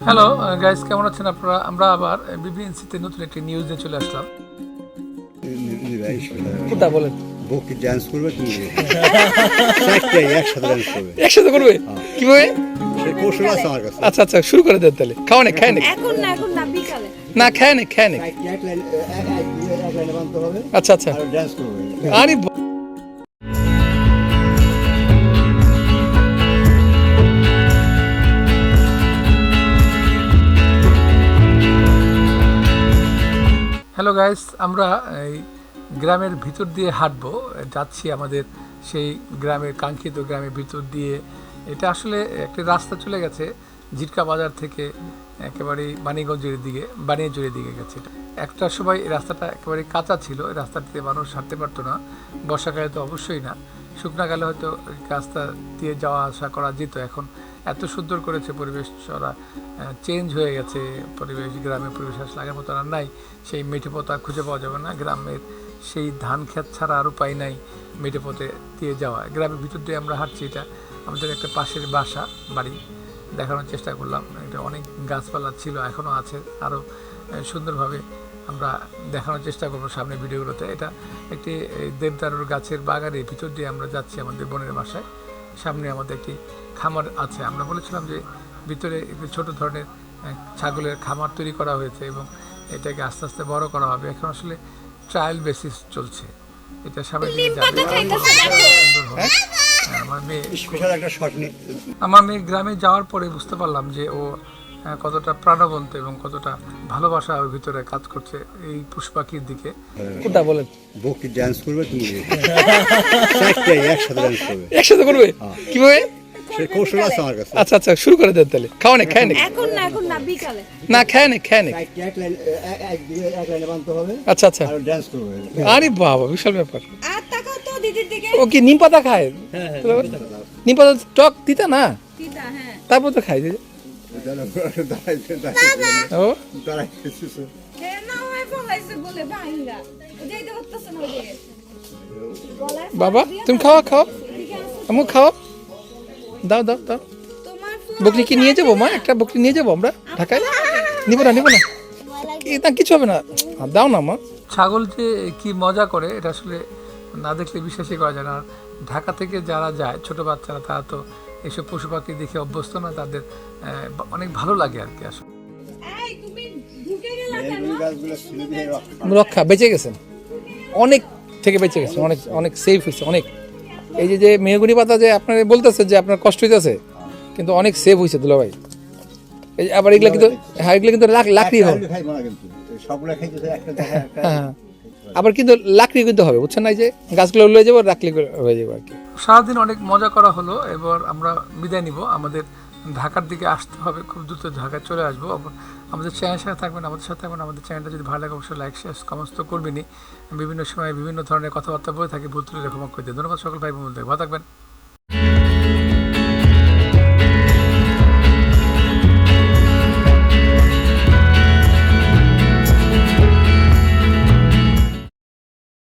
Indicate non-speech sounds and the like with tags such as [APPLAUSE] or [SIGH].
Hello guys কেমন আছেন আপনারা? আমরা আবার বিবিএনসিতে নতুন একটি নিউজ নিয়ে চলে আসলাম। কোথা বলেন? বুক ডান্স করবে তুমি [LAUGHS] চারটাই একসাথে ডান্স করবে। একসাথে করবে? কীভাবে? সেই কৌশল আছে আমার কাছে। আচ্ছা আচ্ছা শুরু করে দেন তাহলে। খাওয়া নে খায় নে এখন না এখন না বিকালে। না খায় নে খায় নে এক এক লাইন এক এক এক লাইনে বানতে হবে। আচ্ছা আচ্ছা। আর হ্যালো গাইস আমরা এই গ্রামের ভিতর দিয়ে হাঁটবো, যাচ্ছি আমাদের সেই গ্রামের কাঙ্ক্ষিত গ্রামের ভিতর দিয়ে। এটা আসলে একটা রাস্তা চলে গেছে জিটকা বাজার থেকে একেবারে বাণীগঞ্জের দিকে বানিয়াজুরের দিকে গেছে একটা সময় এই রাস্তাটা একেবারে কাঁচা ছিল রাস্তাটিতে মানুষ হাঁটতে পারতো না, বর্ষাকালে তো অবশ্যই না। শুকনাকালে হয়তো এই রাস্তা দিয়ে যাওয়া আসা করা যেত এখন। এত সুন্দর করেছে পরিবেশ, ওরা চেঞ্জ হয়ে গেছে। পরিবেশ গ্রামের পরিবেশ আসলে আগের মতো আর নাই। সেই মেঠে পথা খুঁজে পাওয়া যাবে না। গ্রামের সেই ধান ক্ষেত ছাড়া আর উপায় নাই মেঠে পথে দিয়ে যাওয়া। গ্রামের ভিতর দিয়ে আমরা হাঁটছি এটা। আমাদের একটা পাশের বাসা, বাড়ি। দেখানোর চেষ্টা করলাম। এটা অনেক গাছপালা ছিল এখনও আছে। আরও সুন্দরভাবে আমরা দেখানোর চেষ্টা করব সামনে ভিডিওগুলোতে। এটা একটি দেবদারুর গাছের বাগানের ভিতর দিয়ে আমরা যাচ্ছি আমাদের বোনের বাসায়। সামনে আমাদের একটি খামার আছে। আমরা বলেছিলাম যে ভিতরে একটি ছোট ধরনের ছাগলের খামার তৈরি করা হয়েছে এবং এটাকে আস্তে আস্তে বড় করা হবে। এখন আসলে ট্রায়াল বেসিস চলছে। এটা সামনে আমার মেয়ে নিয়ে আমার মেয়ে গ্রামে যাওয়ার পরে বুঝতে পারলাম যে ও কতটা প্রাণবন্ত এবং কতটা ভালোবাসা ওর ভিতরে কাজ করছে এই পুষ্পাকির দিকে। কোথা বলেন? বুক ডান্স করবে তুমি একসাথে ডান্স করবে। একসাথে করবে? কীভাবে? সেই কৌশল আছে আমার কাছে। আচ্ছা আচ্ছা শুরু করে দেন তাহলে। খাওয়া নে খায় নে। এখন না এখন না বিকালে। না খায় নে খায় নে। এক লাইন এক লাইনে বানতে হবে। আচ্ছা আচ্ছা। আর ডান্স করবে। আরে বাবা বিশাল ব্যাপার। আর তাকাও তো দিদির দিকে। ও কি নিম পাতা খায়? নিম পাতা টক দিতা না? দিদা হ্যাঁ। তারপর তো দাঁড়াইছে বাবা তুমি খাওয়া খাও। আমু খাও। দাও দাও দাও। বকরি কি নিয়ে যাব মা? একটা বকরি নিয়ে যাব আমরা? ঢাকায়? নিবো না নিবো না। এ, না কিছু হবে না। দাও না মা। ছাগল যে কি মজা করে এটা আসলে না দেখলে বিশ্বাসই করা যায় না। ঢাকা থেকে যারা যায় ছোট বাচ্চারা তারা তো এইসব পশু পাখি দেখে অভ্যস্ত না তাদের অনেক ভালো লাগে আর কি আসলে। রক্ষা বেঁচে গেছেন? অনেক থেকে বেঁচে গেছে অনেক অনেক সেফ হয়েছে অনেক। এই যে যে মেহগুনি পাতা যে আপনার বলতেছে যে আপনার কষ্ট হইতেছে কিন্তু অনেক সেভ হয়েছে দুলাভাই এই যে আবার এগুলো কিন্তু হ্যাঁ এগুলো কিন্তু লাক লাকড়ি সবগুলা খাইতেছে একটা দেখা একটা হ্যাঁ হ্যাঁ। আবার কিন্তু লাকড়ি কিন্তু হবে, বুঝছেন না যে? গাছগুলো লয়ে যাব, লাকড়ি হয়ে যাবে আর কি। সারাদিন অনেক মজা করা হলো, এবার আমরা বিদায় নিব। আমাদের ঢাকার দিকে আসতে হবে, খুব দ্রুত ঢাকায় চলে আসব। আমাদের চ্যানেলের সাথে থাকবেন, আমাদের সাথে থাকবেন, আমাদের চ্যানেলটা যদি ভালো লাগে, অবশ্যই লাইক শেয়ার কমেন্টস তো করবেনই। বিভিন্ন সময় বিভিন্ন ধরনের কথাবার্তা বলে থাকি, ভুল তুলে রেখে করে ধন্যবাদ সকল ভাই বোন ভালো থাকবেন।